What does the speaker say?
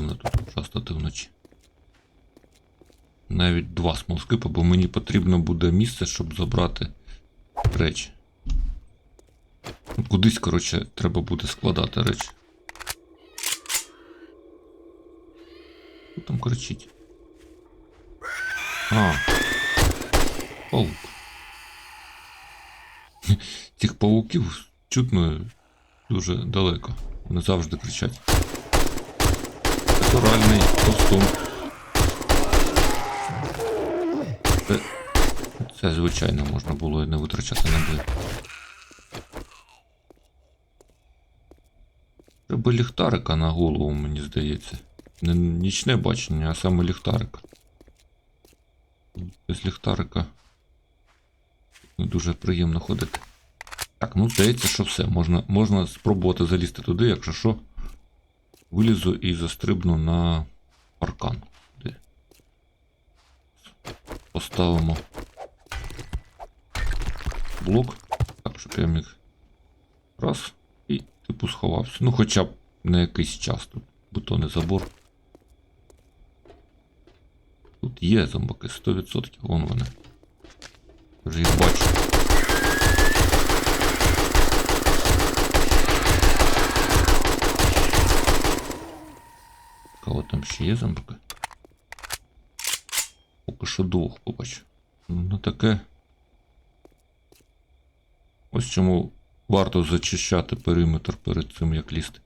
неприємно тут шастати вночі. Навіть два смолскипа, бо мені потрібно буде місце, щоб забрати речі. Кудись, коротше, треба буде складати речі. Хто там кричить? А. Паук. Цих пауків чутно дуже далеко. Вони завжди кричать. Натуральний костюм. Це, це звичайно можна було і не витрачати на бій. Треба ліхтарика на голову, мені здається. Не нічне бачення, а саме ліхтарик. Без ліхтарика не дуже приємно ходити. Так, ну здається, що все. Можна, можна спробувати залізти туди, якщо що. Вилізу і застрибну на паркан. Поставимо блок. Так, щоб я міг. Раз. І типу сховався. Ну, хоча б на якийсь час тут бетонний забор. Тут є зомбаки, 100%, вон вони. Вже їх бачу. Там ще є замки? Поки що двох побач. Ну таке. Ось чому варто зачищати периметр перед цим, як лізти.